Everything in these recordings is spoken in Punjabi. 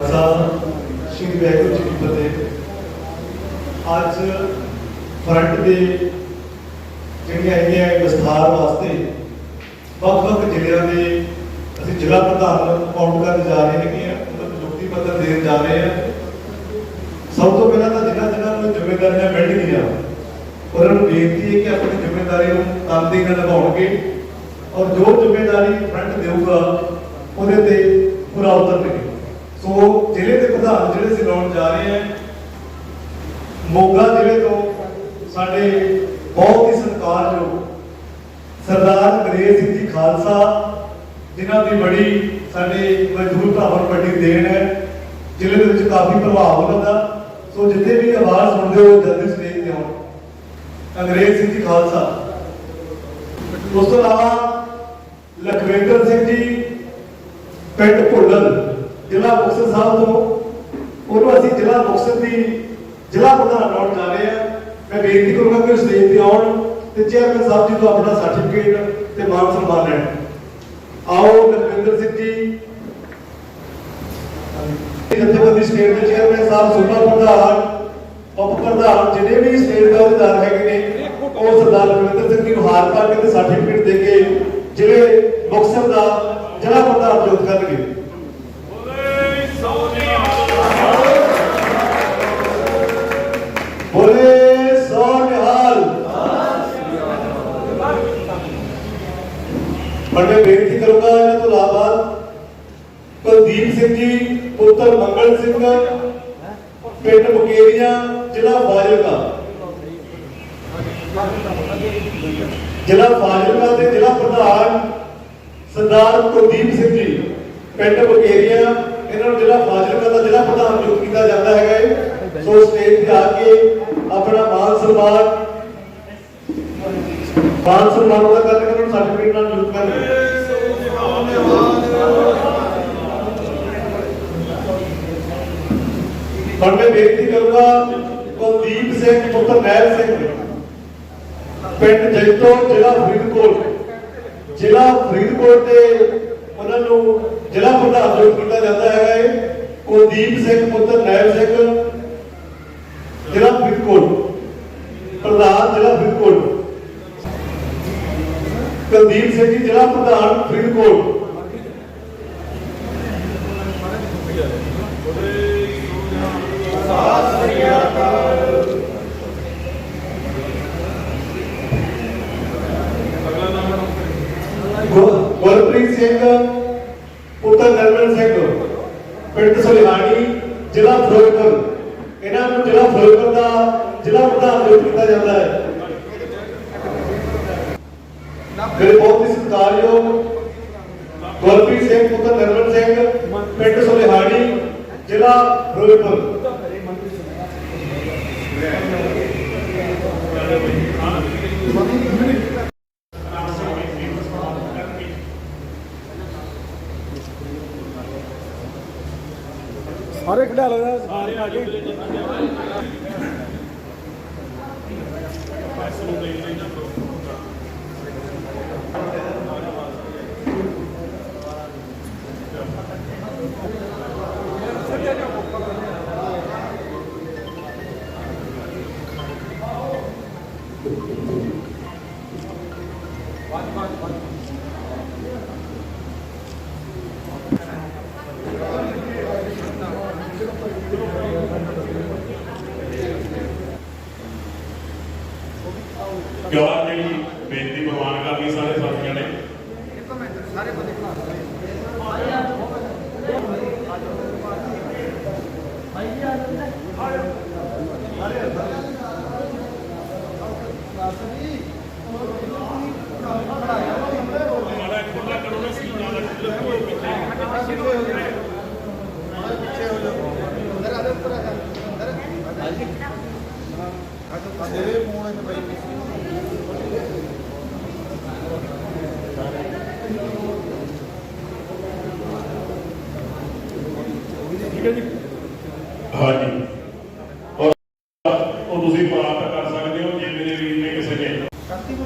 ਖਾਲਸਾ ਸ਼੍ਰੀ ਵਾਹਿਗੁਰੂ ਜੀ ਕੀ ਫਤਿਹ। ਅੱਜ ਫਰੰਟ ਦੇ ਜਿਹੜੀਆਂ ਹੈਗੀਆਂ ਵਿਸਥਾਰ ਵਾਸਤੇ ਵੱਖ-ਵੱਖ ਜ਼ਿਲ੍ਹਿਆਂ ਦੇ ਅਸੀਂ ਜ਼ਿਲ੍ਹਾ ਪ੍ਰਧਾਨ ਅਪਾਉਂਟ ਕਰਨ ਜਾ ਰਹੇ ਹੈਗੇ ਆ ਉਹਨਾਂ ਨੂੰ ਨਿਯੁਕਤੀ ਪੱਤਰ ਦੇਣ ਜਾ ਰਹੇ ਆ ਸਭ ਤੋਂ ਪਹਿਲਾਂ ਤਾਂ ਜਿਨ੍ਹਾਂ ਜਿਨ੍ਹਾਂ ਨੂੰ ਜ਼ਿੰਮੇਵਾਰੀਆਂ ਮਿਲ ਗਈਆਂ ਉਹਨਾਂ ਨੂੰ ਬੇਨਤੀ ਹੈ ਕਿ ਆਪਣੀ ਜ਼ਿੰਮੇਵਾਰੀ ਨੂੰ ਤਨਦੇਹੀ ਨਾਲ ਨਿਭਾਉਣਗੇ ਔਰ ਜੋ ਜ਼ਿੰਮੇਵਾਰੀ ਫਰੰਟ ਦੇਊਗਾ, ਉਹਦੇ ਤੇ ਪੂਰਾ ਉਤਰਨਗੇ ਸੋ ਜ਼ਿਲ੍ਹੇ ਦੇ ਪ੍ਰਧਾਨ ਜਿਹੜੇ ਅਸੀਂ ਲਾਉਣ ਜਾ ਰਹੇ ਹਾਂ, ਮੋਗਾ ਜ਼ਿਲ੍ਹੇ ਤੋਂ ਸਾਡੇ ਬਹੁਤ ਹੀ ਸਤਿਕਾਰਯੋਗ ਸਰਦਾਰ ਗਰੇਜ ਸਿੰਘ ਜੀ ਖਾਲਸਾ, ਜਿਨ੍ਹਾਂ ਦੀ ਬੜੀ ਸਾਡੇ ਮਜ਼ਦੂਰ ਭਰਾਵਾਂ ਵੱਡੀ ਦੇਣ ਹੈ, ਜ਼ਿਲ੍ਹੇ ਦੇ ਵਿੱਚ ਕਾਫੀ ਪ੍ਰਭਾਵ ਉਹਨਾਂ ਦਾ। ਸੋ ਜਿੱਥੇ ਵੀ ਆਵਾਜ਼ ਸੁਣਦੇ ਹੋ, ਜਲਦੀ ਸਟੇਜ ਤੇ ਆਉਣ ਅੰਗਰੇਜ਼ ਸਿੰਘ ਜੀ ਖਾਲਸਾ। ਉਸ ਤੋਂ ਇਲਾਵਾ ਲਖਵਿੰਦਰ ਸਿੰਘ ਜੀ, ਪਿੰਡ ਭੁੱਲਰ ਜ਼ਿਲ੍ਹਾ ਮੁਕਤਸਰ ਸਾਹਿਬ ਤੋਂ, ਉਹਨੂੰ ਅਸੀਂ ਜ਼ਿਲ੍ਹਾ ਮੁਕਤਸਰ ਦੀ ਜ਼ਿਲ੍ਹਾ ਪ੍ਰਧਾਨ ਲਾਉਣ ਜਾ ਰਹੇ ਹਾਂ। ਮੈਂ ਬੇਨਤੀ ਕਰੂੰਗਾ ਕਿ ਉਹ ਸਟੇਜ ਤੇ ਆਉਣ ਤੇ ਚੇਅਰਮੈਨ ਸਾਹਿਬ ਜੀ ਤੋਂ ਆਪਣਾ ਸਰਟੀਫਿਕੇਟ ਤੇ ਮਾਨ ਸਨਮਾਨ ਲੈਣ। ਆਓ ਲਖਵਿੰਦਰ ਸਿੰਘ ਜੀ। ਜਥੇਬੰਦੀ ਸਟੇਟ ਦੇ ਚੇਅਰਮੈਨ ਸਾਹਿਬ, ਸੂਬਾ ਪ੍ਰਧਾਨ, ਉਪ ਪ੍ਰਧਾਨ ਜਿਹੜੇ ਵੀ ਸਟੇਟ ਦਾ ਅਧਿਕਾਰ ਹੈਗੇ ਨੇ, ਉਹ ਸਰਦਾਰ ਲਖਵਿੰਦਰ ਸਿੰਘ ਜੀ ਨੂੰ ਹਾਰ ਪਾ ਕੇ ਤੇ ਸਰਟੀਫਿਕੇਟ ਦੇ ਕੇ, ਜਿਹੜੇ ਮੁਕਤਸਰ ਦਾ ਜ਼ਿਲ੍ਹਾ ਪ੍ਰਧਾਨ ਨਿਯੁਕਤ ਕਰਨਗੇ। ਪਰ ਮੈਂ ਬੇਨਤੀ ਕਰੂੰਗਾ ਇਹਨਾਂ ਤੋਂ ਇਲਾਵਾ ਕੁਲਦੀਪ ਸਿੰਘ ਜੀ, ਪੁੱਤਰ ਮੰਗਲ ਸਿੰਘ, ਪਿੰਡ ਮੁਕੇਰੀਆਂ, ਜ਼ਿਲ੍ਹਾ ਫਾਜ਼ਿਲਕਾ। ਜ਼ਿਲ੍ਹਾ ਫਾਜ਼ਿਲਕਾ ਦੇ ਜ਼ਿਲ੍ਹਾ ਪ੍ਰਧਾਨ ਸਰਦਾਰ ਕੁਲਦੀਪ ਸਿੰਘ ਜੀ, ਪਿੰਡ ਮੁਕੇਰੀਆਂ, ਇਹਨਾਂ ਨੂੰ ਜ਼ਿਲ੍ਹਾ ਫਾਜ਼ਿਲਕਾ ਦਾ ਜ਼ਿਲ੍ਹਾ ਪ੍ਰਧਾਨ ਨਿਯੁਕਤ ਕੀਤਾ ਜਾਂਦਾ ਹੈਗਾ ਹੈ ਸੋ ਸਟੇਜ ਤੇ ਆ ਕੇ ਆਪਣਾ ਮਾਨ ਸਨਮਾਨ ਮਾਨ ਸਨਮਾਨ ਉਹਦਾ ਕਰਕੇ ਉਹਨਾਂ ਨੂੰ ਸਰਟੀਫਿਕੇਟ ਨਾਲ ਪਰ ਬੇਨਤੀ ਕਰੂੰਗਾ, ਕੁਲਦੀਪ ਸਿੰਘ, ਪੁੱਤਰ ਮਹਿਲ ਸਿੰਘ ਪਿੰਡ ਜੈਤੋ, ਜ਼ਿਲ੍ਹਾ ਫਰੀਦਕੋਟ। ਜ਼ਿਲ੍ਹਾ ਫਰੀਦਕੋਟ ਦੇ ਉਹਨਾਂ ਨੂੰ ਜ਼ਿਲ੍ਹਾ ਪ੍ਰਧਾਨ ਨਿਯੁਕਤ ਕੀਤਾ ਜਾਂਦਾ ਹੈਗਾ ਹੈ ਕੁਲਦੀਪ ਸਿੰਘ, ਪੁੱਤਰ ਨੈਲ ਸਿੰਘ ਜ਼ਿਲ੍ਹਾ ਫਰੀਦਕੋਟ ਪ੍ਰਧਾਨ ਜ਼ਿਲ੍ਹਾ ਫਰੀਦਕੋਟ ਕੁਲਦੀਪ ਸਿੰਘ ਜੀ ਜ਼ਿਲ੍ਹਾ ਪ੍ਰਧਾਨ ਫਰੀਦਕੋਟ ਗੁਰ- ਗੁਰਪ੍ਰੀਤ ਸਿੰਘ, ਪੁੱਤਰ ਨਰਮਲ ਸਿੰਘ, ਪਿੰਡ ਸੁਲਿਹਾਣੀ ਜ਼ਿਲ੍ਹਾ ਫਿਰੋਜ਼ਪੁਰ। ਇਹਨਾਂ ਨੂੰ ਜ਼ਿਲ੍ਹਾ ਫਿਰੋਜ਼ਪੁਰ ਦਾ ਜ਼ਿਲ੍ਹਾ ਪ੍ਰਧਾਨ ਨਿਯੁਕਤ ਕੀਤਾ ਜਾਂਦਾ ਹੈ। ਮੇਰੇ ਬਹੁਤ ਹੀ ਸਤਿਕਾਰਯੋਗ ਗੁਰਪ੍ਰੀਤ ਸਿੰਘ, ਪੁੱਤਰ ਨਰਮਲ ਸਿੰਘ, ਪਿੰਡ ਸੁਲਿਹਾਣੀ ਜ਼ਿਲ੍ਹਾ ਫਿਰੋਜ਼ਪੁਰ। ਸਾਰੇ ਖੜਾ ਸਾਰੇ ਆ ਗਏ ਗਵਾਹ ਜਿਹੜੀ ਬੇਨਤੀ ਪ੍ਰਵਾਨ ਕਰਨੀ ਸਾਰੇ ਸਾਥੀਆਂ ਨੇ। ਠੀਕ ਹੈ ਜੀ ਹਾਂਜੀ ਔਰ ਉਹ ਤੁਸੀਂ ਪ੍ਰਾਪਤ ਕਰ ਸਕਦੇ ਹੋ ਜੇ ਮੇਰੇ ਵੀਰ ਨੇ ਕਿਸੇ ਨੇ ਠੀਕ ਨਹੀਂ ਚਲੋ ਲਈ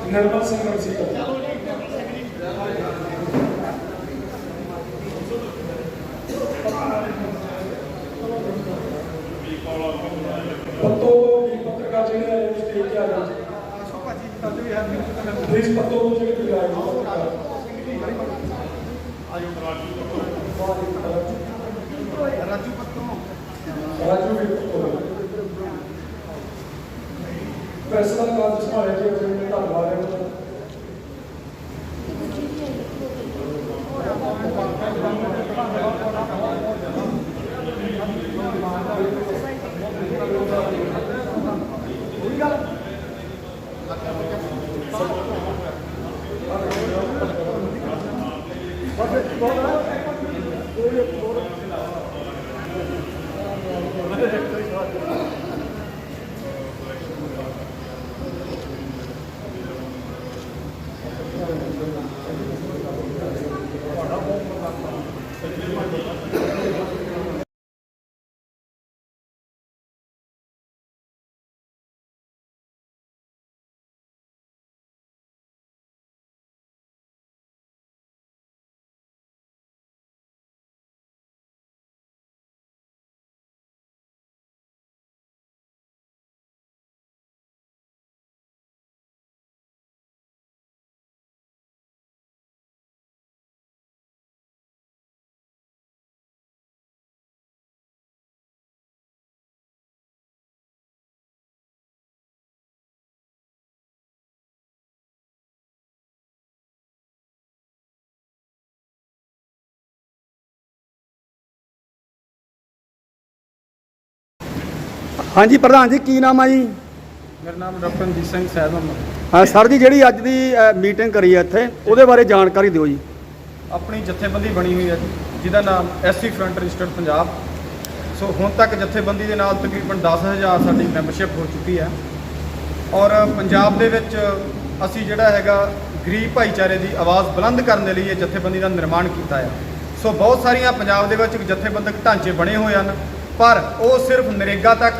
ਨਿਰਮਲ ਸਿੰਘ ਰਸੀ ਪੱਤੋ ਵੀ ਪੱਤਰਕਾਰ ਜਿਹੜੇ ਆਏ ਉਸ ਤੇ ਆ ਜਾਓ ਪਲੀਜ਼ ਪੱਤੋ ਤੋਂ ਜਿਹੜੇ ਵੀ ਆਏ ਨੇ ਪੱਤਰਕਾਰ। ਰਾਜੂ ਵੀ ਪੱਤੋ ਫੈਸਲਾ ਕਾਰਜ ਸੰਭਾਲਿਆ ਜੀ ਅਜੇ ਧੰਨਵਾਦ ਹੈ ਹਾਂਜੀ ਪ੍ਰਧਾਨ ਜੀ ਕੀ ਨਾਮ ਆ ਜੀ? ਮੇਰਾ ਨਾਮ ਡਾਕਟਰ ਰਣਜੀਤ ਸਿੰਘ ਅਹਿਮਦ ਹਾਂ ਸਰ ਜੀ ਜਿਹੜੀ ਅੱਜ ਦੀ ਮੀਟਿੰਗ ਕਰੀ ਹੈ ਇੱਥੇ ਉਹਦੇ ਬਾਰੇ ਜਾਣਕਾਰੀ ਦਿਓ ਜੀ। ਆਪਣੀ ਜਥੇਬੰਦੀ ਬਣੀ ਹੋਈ ਹੈ ਜੀ, ਜਿਹਦਾ ਨਾਮ SC front registered Punjab. So ਹੁਣ ਤੱਕ ਜਥੇਬੰਦੀ ਦੇ ਨਾਲ ਤਕਰੀਬਨ 10000 ਸਾਡੀ ਮੈਂਬਰਸ਼ਿਪ ਹੋ ਚੁੱਕੀ ਹੈ ਔਰ ਪੰਜਾਬ ਦੇ ਵਿੱਚ ਅਸੀਂ ਜਿਹੜਾ ਹੈਗਾ ਗਰੀਬ ਭਾਈਚਾਰੇ ਦੀ ਆਵਾਜ਼ ਬੁਲੰਦ ਕਰਨ ਦੇ ਲਈ ਇਹ ਜਥੇਬੰਦੀ ਦਾ ਨਿਰਮਾਣ ਕੀਤਾ ਹੈ ਸੋ ਬਹੁਤ ਸਾਰੀਆਂ ਪੰਜਾਬ ਦੇ ਵਿੱਚ ਜਥੇਬੰਦਕ ਢਾਂਚੇ ਬਣੇ ਹੋਏ ਹਨ। ਪਰ ਉਹ ਸਿਰਫ ਨਰੇਗਾ ਤੱਕ,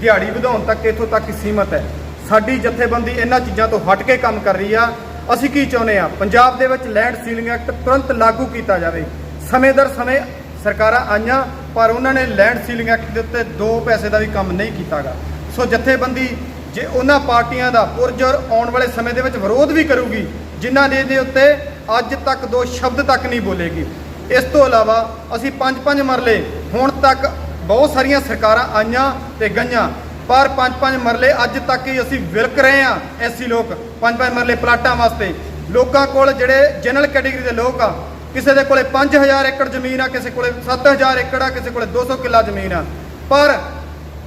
ਦਿਹਾੜੀ ਵਧਾਉਣ ਤੱਕ ਇੱਥੋਂ ਤੱਕ ਹੀ ਸੀਮਤ ਹੈ। ਸਾਡੀ ਜਥੇਬੰਦੀ ਇਹਨਾਂ ਚੀਜ਼ਾਂ ਤੋਂ ਹਟ ਕੇ ਕੰਮ ਕਰ ਰਹੀ ਆ। ਅਸੀਂ ਕੀ ਚਾਹੁੰਦੇ ਆ? ਪੰਜਾਬ ਦੇ ਵਿੱਚ ਲੈਂਡ ਸੀਲਿੰਗ ਐਕਟ ਤੁਰੰਤ ਲਾਗੂ ਕੀਤਾ ਜਾਵੇ। ਸਮੇਂ ਦਰ ਸਮੇਂ ਸਰਕਾਰਾਂ ਆਈਆਂ, ਪਰ ਉਹਨਾਂ ਨੇ ਲੈਂਡ ਸੀਲਿੰਗ ਐਕਟ ਦੇ ਉੱਤੇ ਦੋ ਪੈਸੇ ਦਾ ਵੀ ਕੰਮ ਨਹੀਂ ਕੀਤਾਗਾ। ਸੋ ਜਥੇਬੰਦੀ ਜੇ ਉਹਨਾਂ ਪਾਰਟੀਆਂ ਦਾ ਪੁਰਜੋਰ ਆਉਣ ਵਾਲੇ ਸਮੇਂ ਦੇ ਵਿੱਚ ਵਿਰੋਧ ਵੀ ਕਰੂਗੀ, ਜਿਨ੍ਹਾਂ ਨੇ ਇਹਦੇ ਉੱਤੇ ਅੱਜ ਤੱਕ ਦੋ ਸ਼ਬਦ ਤੱਕ ਨਹੀਂ ਬੋਲੇਗੀ। ਇਸ ਤੋਂ ਇਲਾਵਾ ਅਸੀਂ ਪੰਜ ਪੰਜ ਮਰਲੇ ਹੁਣ ਤੱਕ ਬਹੁਤ ਸਾਰੀਆਂ ਸਰਕਾਰਾਂ ਆਈਆਂ ਤੇ ਗਈਆਂ। ਪਰ ਪੰਜ ਪੰਜ ਮਰਲੇ ਅੱਜ ਤੱਕ ਹੀ ਅਸੀਂ ਵਿਲਕ ਰਹੇ ਆ ਐਸੀ ਲੋਕ। ਪੰਜ ਪੰਜ ਮਰਲੇ ਪਲਾਟਾਂ ਵਾਸਤੇ। ਲੋਕਾਂ ਕੋਲ ਜਿਹੜੇ ਜਨਰਲ ਕੈਟਾਗਰੀ ਦੇ ਲੋਕ ਆ, ਕਿਸੇ ਦੇ ਕੋਲੇ 5000 ਏਕੜ ਜ਼ਮੀਨ ਆ, ਕਿਸੇ ਕੋਲੇ 7000 ਏਕੜ ਆ, ਕਿਸੇ ਕੋਲੇ 200 ਕਿੱਲਾ ਜ਼ਮੀਨ ਆ। ਪਰ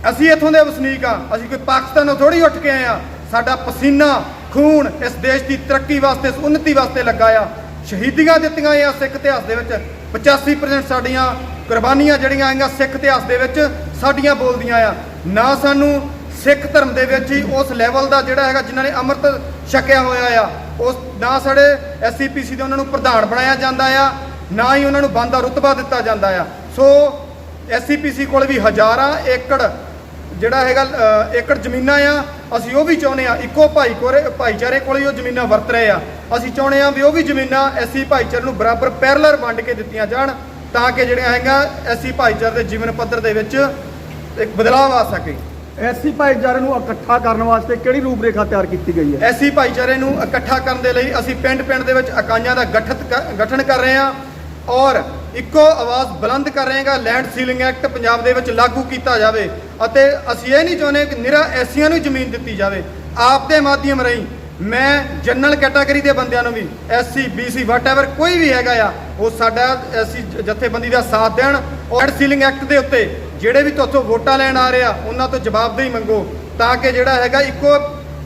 ਅਸੀਂ ਇੱਥੋਂ ਦੇ ਵਸਨੀਕ ਆ, ਅਸੀਂ ਕੋਈ ਪਾਕਿਸਤਾਨੋਂ ਥੋੜੀ ਉੱਠ ਕੇ ਆਏ ਆ। ਸਾਡਾ ਪਸੀਨਾ, ਖੂਨ ਇਸ ਦੇਸ਼ ਦੀ ਤਰੱਕੀ ਵਾਸਤੇ, ਇਸ ਉન્નਤੀ ਵਾਸਤੇ ਲੱਗਾ ਆ। ਸ਼ਹੀਦੀਆਂ ਦਿੱਤੀਆਂ ਆ ਸਿੱਖ ਇਤਿਹਾਸ ਦੇ ਵਿੱਚ। 85% ਸਾਡੀਆਂ ਕੁਰਬਾਨੀਆਂ ਜਿਹੜੀਆਂ ਆਈਆਂ ਸਿੱਖ ਇਤਿਹਾਸ ਦੇ ਵਿੱਚ ਸਾਡੀਆਂ ਬੋਲਦੀਆਂ ਆ। ਨਾ ਸਾਨੂੰ ਸਿੱਖ ਧਰਮ ਦੇ ਵਿੱਚ ਹੀ ਉਸ ਲੈਵਲ ਦਾ ਜਿਹੜਾ ਹੈਗਾ ਜਿਨ੍ਹਾਂ ਨੇ ਅੰਮ੍ਰਿਤ ਛਕਿਆ ਹੋਇਆ ਆ, ਉਸ ਨਾ ਸਾਡੇ ਐਸਸੀਪੀਸੀ ਦੇ ਉਹਨਾਂ ਨੂੰ ਪ੍ਰਧਾਨ ਬਣਾਇਆ ਜਾਂਦਾ ਆ, ਨਾ ਹੀ ਉਹਨਾਂ ਨੂੰ ਬੰਦਾ ਰੁਤਬਾ ਦਿੱਤਾ ਜਾਂਦਾ ਆ। ਸੋ ਐਸਸੀਪੀਸੀ ਕੋਲ ਵੀ ਹਜ਼ਾਰਾਂ ਏਕੜ ਜਿਹੜਾ ਹੈਗਾ ਏਕੜ ਜ਼ਮੀਨਾਂ ਆ, ਅਸੀਂ ਉਹ ਵੀ ਚਾਹੁੰਦੇ ਆ, ਇੱਕੋ ਭਾਈ ਕੋਰੇ, ਭਾਈਚਾਰੇ ਕੋਲ ਹੀ ਉਹ ਜ਼ਮੀਨਾਂ ਵਰਤ ਰਹੇ ਆ। ਅਸੀਂ ਚਾਹੁੰਦੇ ਆ ਵੀ ਉਹ ਵੀ ਜ਼ਮੀਨਾਂ ਐਸਸੀ ਭਾਈਚਾਰੇ ਨੂੰ ਬਰਾਬਰ ਪੈਰਲਰ ਵੰਡ ਕੇ ਦਿੱਤੀਆਂ ਜਾਣ। ਤਾਂ ਕਿ ਜਿਹੜੀਆਂ ਹੈਗਾ ਐਸਸੀ ਭਾਈਚਾਰੇ ਦੇ ਜੀਵਨ ਪੱਧਰ ਦੇ ਵਿੱਚ ਇੱਕ ਬਦਲਾਅ ਆ ਸਕੇ। ਐਸੀ ਭਾਈਚਾਰੇ ਨੂੰ ਇਕੱਠਾ ਕਰਨ ਵਾਸਤੇ ਕਿਹੜੀ ਰੂਪਰੇਖਾ ਤਿਆਰ ਕੀਤੀ ਗਈ ਹੈ? ਐਸੀ ਭਾਈਚਾਰੇ ਨੂੰ ਇਕੱਠਾ ਕਰਨ ਦੇ ਲਈ ਅਸੀਂ ਪਿੰਡ-ਪਿੰਡ ਦੇ ਵਿੱਚ ਇਕਾਈਆਂ ਦਾ ਗਠਿਤ ਗਠਨ ਕਰ ਰਹੇ ਹਾਂ ਔਰ ਇੱਕੋ ਆਵਾਜ਼ ਬੁਲੰਦ ਕਰ ਰਹੇ ਹਾਂ ਲੈਂਡ ਸੀਲਿੰਗ ਐਕਟ ਪੰਜਾਬ ਦੇ ਵਿੱਚ ਲਾਗੂ ਕੀਤਾ ਜਾਵੇ ਅਤੇ ਅਸੀਂ ਇਹ ਨਹੀਂ ਚਾਹੁੰਦੇ ਕਿ ਨਿਰਾ ਐਸੀਆਂ ਨੂੰ ਜ਼ਮੀਨ ਦਿੱਤੀ ਜਾਵੇ। ਆਪ ਦੇ ਮਾਧਿਅਮ ਰਾਹੀਂ ਮੈਂ ਜਨਰਲ ਕੈਟਾਗਰੀ ਦੇ ਬੰਦਿਆਂ ਨੂੰ ਵੀ ਐਸਸੀ ਬੀਸੀ ਵਾਟਐਵਰ ਕੋਈ ਵੀ ਹੈਗਾ ਆ ਉਹ ਸਾਡਾ ਐਸੀ ਜਥੇਬੰਦੀ ਦਾ ਸਾਥ ਦੇਣ ਔਰ ਸੀਲਿੰਗ ਐਕਟ ਦੇ ਉੱਤੇ ਜਿਹੜੇ ਵੀ ਤੁਹਾਥੋਂ ਵੋਟਾਂ ਲੈਣ ਆ ਰਹੇ ਆ, ਉਹਨਾਂ ਤੋਂ ਜਵਾਬਦੇਹੀ ਮੰਗੋ ਤਾਂ ਕਿ ਜਿਹੜਾ ਹੈਗਾ ਇੱਕੋ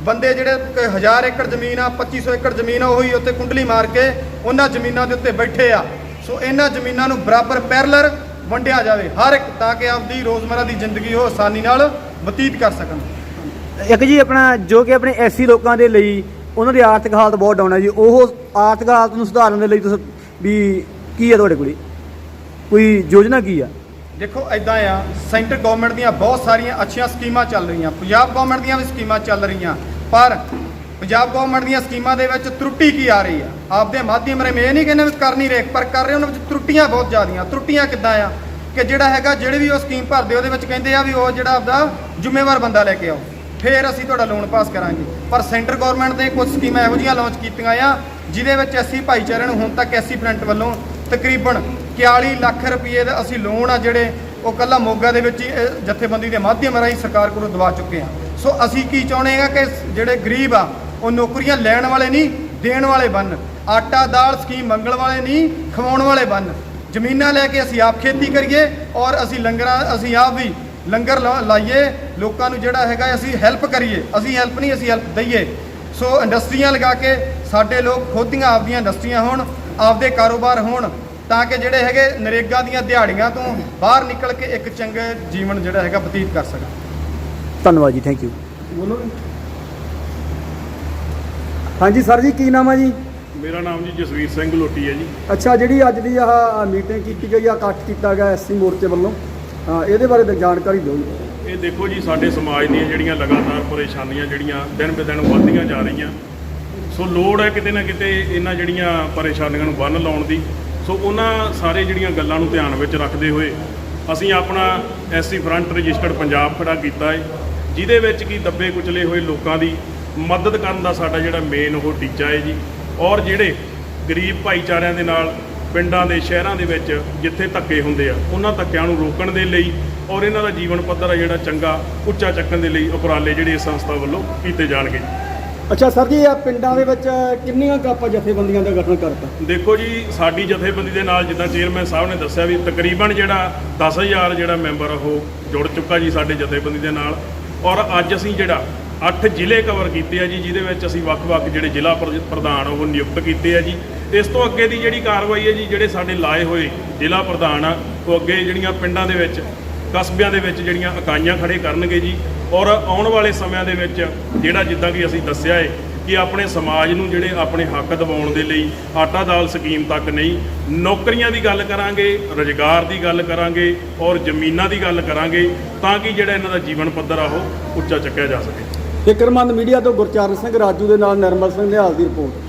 ਬੰਦੇ ਜਿਹੜੇ 1000 ਏਕੜ ਜ਼ਮੀਨ ਆ 2500 ਏਕੜ ਜ਼ਮੀਨ ਆ, ਉਹੀ ਉੱਤੇ ਕੁੰਡਲੀ ਮਾਰ ਕੇ ਉਹਨਾਂ ਜ਼ਮੀਨਾਂ ਦੇ ਉੱਤੇ ਬੈਠੇ ਆ। ਸੋ ਇਹਨਾਂ ਜ਼ਮੀਨਾਂ ਨੂੰ ਬਰਾਬਰ ਪੈਰਲਰ ਵੰਡਿਆ ਜਾਵੇ ਹਰ ਇੱਕ, ਤਾਂ ਕਿ ਆਪਦੀ ਰੋਜ਼ਮਰਾ ਦੀ ਜ਼ਿੰਦਗੀ ਉਹ ਆਸਾਨੀ ਨਾਲ ਬਤੀਤ ਕਰ ਸਕਣ। ਇੱਕ ਜੀ ਆਪਣਾ, ਜੋ ਕਿ ਆਪਣੇ ਐਸੀ ਲੋਕਾਂ ਦੇ ਲਈ ਉਹਨਾਂ ਦੀ ਆਰਥਿਕ ਹਾਲਤ ਬਹੁਤ ਡਾਊਨ ਹੈ ਜੀ, ਉਹ ਆਰਥਿਕ ਹਾਲਤ ਨੂੰ ਸੁਧਾਰਨ ਦੇ ਲਈ ਤੁਸੀਂ ਵੀ ਕੀ ਆ ਤੁਹਾਡੇ ਕੋਲ? ਕੋਈ ਯੋਜਨਾ ਕੀ ਆ? ਦੇਖੋ ਐਦਾਂ ਆ, ਸੈਂਟਰ ਗਵਰਨਮੈਂਟ ਦੀਆਂ ਬਹੁਤ ਸਾਰੀਆਂ ਅੱਛੀਆਂ ਸਕੀਮਾਂ ਚੱਲ ਰਹੀਆਂ। ਪੰਜਾਬ ਗਵਰਨਮੈਂਟ ਦੀਆਂ ਵੀ ਸਕੀਮਾਂ ਚੱਲ ਰਹੀਆਂ। ਪਰ ਪੰਜਾਬ ਗਵਰਨਮੈਂਟ ਦੀਆਂ ਸਕੀਮਾਂ ਦੇ ਵਿੱਚ ਤਰੁੱਟੀ ਕੀ ਆ ਰਹੀ ਆ? ਆਪਦੇ ਮਾਧਿਅਮ ਰੇ ਮੈਂ ਇਹ ਨਹੀਂ ਕਹਿੰਦਾ ਵੀ ਕਰ ਨਹੀਂ ਰਹੇ ਪਰ ਕਰ ਰਹੇ ਉਹਨਾਂ ਵਿੱਚ ਤਰੁੱਟੀਆਂ ਬਹੁਤ ਜ਼ਿਆਦੀਆਂ। ਤਰੁੱਟੀਆਂ ਕਿੱਦਾਂ ਆ? ਕਿ ਜਿਹੜਾ ਹੈਗਾ, ਜਿਹੜੇ ਵੀ ਉਹ ਸਕੀਮ ਭਰਦੇ ਉਹਦੇ ਵਿੱਚ ਕਹਿੰਦੇ ਆ ਵੀ ਉਹ ਜਿਹੜਾ ਆਪਦਾ ਜ਼ਿੰਮੇਵਾਰ ਬੰਦਾ ਲੈ ਕੇ ਆਓ। ਫਿਰ ਅਸੀਂ ਤੁਹਾਡਾ ਲੋਨ ਪਾਸ ਕਰਾਂਗੇ। ਪਰ ਸੈਂਟਰ ਗਵਰਨਮੈਂਟ ਨੇ ਕੁਝ ਸਕੀਮਾਂ ਇਹੋ ਜਿਹੀਆਂ ਲਾਂਚ ਕੀਤੀਆਂ ਆ, ਜਿਹਦੇ ਵਿੱਚ ਐਸੀ ਭਾਈਚਾਰੇ ਨੂੰ ਹੁਣ ਤੱਕ ਐਸੀ ਫਰੰਟ ਵੱਲੋਂ ਤਕਰੀਬਨ 41 ਲੱਖ ਰੁਪਏ ਦਾ ਅਸੀਂ ਲੋਨ ਆ ਜਿਹੜੇ ਉਹ ਕੱਲਾ ਮੋਗਾ ਦੇ ਵਿੱਚ ਹੀ, ਇਹ ਜਥੇਬੰਦੀ ਦੇ ਮਾਧਿਅਮ ਰਾਹੀਂ ਸਰਕਾਰ ਕੋਲੋਂ ਦਵਾ ਚੁੱਕੇ ਆ। ਸੋ ਅਸੀਂ ਕੀ ਚਾਹੁੰਦੇ ਹਾਂ ਕਿ ਜਿਹੜੇ ਗਰੀਬ ਆ, ਉਹ ਨੌਕਰੀਆਂ ਲੈਣ ਵਾਲੇ ਨਹੀਂ, ਦੇਣ ਵਾਲੇ ਬਣ ਆਟਾ, ਦਾਲ ਸਕੀਮ ਮੰਗਣ ਵਾਲੇ ਨਹੀਂ, ਖਵਾਉਣ ਵਾਲੇ ਬਣ ਜ਼ਮੀਨਾਂ ਲੈ ਕੇ ਅਸੀਂ ਆਪ ਖੇਤੀ ਕਰੀਏ ਔਰ ਅਸੀਂ ਲੰਗਰਾਂ, ਅਸੀਂ ਆਪ ਵੀ ਲੰਗਰ ਲਾ- ਲਾਈਏ ਲੋਕਾਂ ਨੂੰ ਜਿਹੜਾ ਹੈਗਾ ਅਸੀਂ ਹੈਲਪ ਕਰੀਏ। ਅਸੀਂ ਹੈਲਪ ਨਹੀਂ ਅਸੀਂ ਹੈਲਪ ਦਈਏ। ਸੋ ਇੰਡਸਟਰੀਆਂ ਲਗਾ ਕੇ ਸਾਡੇ ਲੋਕ ਖੁਦ ਦੀਆਂ ਆਪਦੀਆਂ ਇੰਡਸਟਰੀਆਂ ਹੋਣ ਆਪਦੇ ਕਾਰੋਬਾਰ ਹੋਣ ਤਾਂ ਕਿ ਜਿਹੜੇ ਹੈਗੇ ਨਰੇਗਾ ਦੀਆਂ ਦਿਹਾੜੀਆਂ ਤੋਂ ਬਾਹਰ ਨਿਕਲ ਕੇ ਇੱਕ ਚੰਗੇ ਜੀਵਨ ਜਿਹੜਾ ਹੈਗਾ ਬਤੀਤ ਕਰ ਸਕਣ। ਧੰਨਵਾਦ ਜੀ ਥੈਂਕ ਯੂ ਹਾਂਜੀ ਸਰ ਜੀ ਕੀ ਨਾਮ ਹੈ ਜੀ? ਮੇਰਾ ਨਾਮ ਜੀ ਜਸਵੀਰ ਸਿੰਘ ਲੋਟੀ ਹੈ ਜੀ। ਅੱਛਾ ਜਿਹੜੀ ਅੱਜ ਦੀ ਆਹ ਮੀਟਿੰਗ ਕੀਤੀ ਗਈ ਆ ਇਕੱਠ ਕੀਤਾ ਗਿਆ ਐਸਸੀ ਮੋਰਚੇ ਵੱਲੋਂ। ਹਾਂ, ਇਹਦੇ ਬਾਰੇ ਤਾਂ ਜਾਣਕਾਰੀ ਦਿਓ ਜੀ। ਇਹ ਦੇਖੋ ਜੀ ਸਾਡੇ ਸਮਾਜ ਦੀਆਂ ਜਿਹੜੀਆਂ ਲਗਾਤਾਰ ਪਰੇਸ਼ਾਨੀਆਂ ਜਿਹੜੀਆਂ ਦਿਨ ਬੇ ਦਿਨ ਵੱਧਦੀਆਂ ਜਾ ਰਹੀਆਂ। ਸੋ ਲੋੜ ਹੈ ਕਿਤੇ ਨਾ ਕਿਤੇ ਇਹਨਾਂ ਜਿਹੜੀਆਂ ਪਰੇਸ਼ਾਨੀਆਂ ਨੂੰ ਬੰਨ ਲਾਉਣ ਦੀ। ਸੋ ਉਹਨਾਂ ਸਾਰੇ ਜਿਹੜੀਆਂ ਗੱਲਾਂ ਨੂੰ ਧਿਆਨ ਵਿੱਚ ਰੱਖਦੇ ਹੋਏ ਅਸੀਂ ਆਪਣਾ ਐਸਸੀ ਫਰੰਟ ਰਜਿਸਟਰਡ ਪੰਜਾਬ ਖੜਾ ਕੀਤਾ ਹੈ ਜਿਹਦੇ ਵਿੱਚ ਕੀ ਦੱਬੇ ਕੁਚਲੇ ਹੋਏ ਲੋਕਾਂ ਦੀ ਮਦਦ ਕਰਨ ਦਾ ਸਾਡਾ ਜਿਹੜਾ ਮੇਨ ਉਹ ਟੀਚਾ ਹੈ ਜੀ। ਔਰ ਜਿਹੜੇ ਗਰੀਬ ਭਾਈਚਾਰਿਆਂ ਦੇ ਨਾਲ ਪਿੰਡਾਂ ਦੇ ਸ਼ਹਿਰਾਂ ਦੇ ਵਿੱਚ ਜਿੱਥੇ ਧੱਕੇ ਹੁੰਦੇ ਆ ਉਹਨਾਂ ਧੱਕਿਆਂ ਨੂੰ ਰੋਕਣ ਦੇ ਲਈ ਔਰ ਇਹਨਾਂ ਦਾ ਜੀਵਨ ਪੱਧਰ ਆ ਜਿਹੜਾ ਚੰਗਾ ਉੱਚਾ ਚੱਕਣ ਦੇ ਲਈ ਉਪਰਾਲੇ ਜਿਹੜੇ ਇਸ ਸੰਸਥਾ ਵੱਲੋਂ ਕੀਤੇ ਜਾਣਗੇ ਅੱਛਾ ਸਰ ਜੀ ਆ ਪਿੰਡਾਂ ਦੇ ਵਿੱਚ ਕਿੰਨੀਆਂ ਕੁ ਆਪਾਂ ਜਥੇਬੰਦੀਆਂ ਦਾ ਗਠਨ ਕਰਤਾ? ਦੇਖੋ ਜੀ ਸਾਡੀ ਜਥੇਬੰਦੀ ਦੇ ਨਾਲ ਜਿੱਦਾਂ ਚੇਅਰਮੈਨ ਸਾਹਿਬ ਨੇ ਦੱਸਿਆ ਵੀ ਤਕਰੀਬਨ ਜਿਹੜਾ 10000 ਜਿਹੜਾ ਮੈਂਬਰ ਉਹ ਜੁੜ ਚੁੱਕਾ ਜੀ ਸਾਡੇ ਜਥੇਬੰਦੀ ਦੇ ਨਾਲ ਔਰ ਅੱਜ ਅਸੀਂ ਜਿਹੜਾ 8 ਜ਼ਿਲ੍ਹੇ ਕਵਰ ਕੀਤੇ ਆ ਜੀ, ਜਿਹਦੇ ਵਿੱਚ ਅਸੀਂ ਵੱਖ-ਵੱਖ ਜਿਹੜੇ ਜ਼ਿਲ੍ਹਾ ਪ੍ਰ- ਪ੍ਰਧਾਨ ਉਹ ਨਿਯੁਕਤ ਕੀਤੇ ਆ ਜੀ। ਇਸ ਤੋਂ ਅੱਗੇ ਦੀ ਜਿਹੜੀ ਕਾਰਵਾਈ ਹੈ ਜੀ, ਜਿਹੜੇ ਸਾਡੇ ਲਾਏ ਹੋਏ ਜ਼ਿਲ੍ਹਾ ਪ੍ਰਧਾਨ ਆ, ਉਹ ਅੱਗੇ ਜਿਹੜੀਆਂ ਪਿੰਡਾਂ ਦੇ ਵਿੱਚ, ਕਸਬਿਆਂ ਦੇ ਵਿੱਚ ਜਿਹੜੀਆਂ ਇਕਾਈਆਂ ਖੜੇ ਕਰਨਗੇ ਜੀ। ਔਰ ਆਉਣ ਵਾਲੇ ਸਮਿਆਂ ਦੇ ਵਿੱਚ ਜਿਹੜਾ ਜਿੱਦਾਂ ਕਿ ਅਸੀਂ ਦੱਸਿਆ ਹੈ ਕਿ ਆਪਣੇ ਸਮਾਜ ਨੂੰ ਜਿਹੜੇ ਆਪਣੇ ਹੱਕ ਦਿਵਾਉਣ ਦੇ ਲਈ ਆਟਾ ਦਾਲ ਸਕੀਮ ਤੱਕ ਨਹੀਂ, ਨੌਕਰੀਆਂ ਦੀ ਗੱਲ ਕਰਾਂਗੇ, ਰੁਜ਼ਗਾਰ ਦੀ ਗੱਲ ਕਰਾਂਗੇ ਔਰ ਜ਼ਮੀਨਾਂ ਦੀ ਗੱਲ ਕਰਾਂਗੇ, ਤਾਂ ਕਿ ਜਿਹੜਾ ਇਹਨਾਂ ਦਾ ਜੀਵਨ ਪੱਧਰ ਆ ਉਹ ਉੱਚਾ ਚੱਕਿਆ ਜਾ ਸਕੇ। ਫਿਕਰਮੰਦ ਮੀਡੀਆ ਤੋਂ ਗੁਰਚਰਨ ਸਿੰਘ ਰਾਜੂ ਦੇ ਨਾਲ ਨਰਮਲ ਸਿੰਘ ਨਿਹਾਲ ਦੀ ਰਿਪੋਰਟ।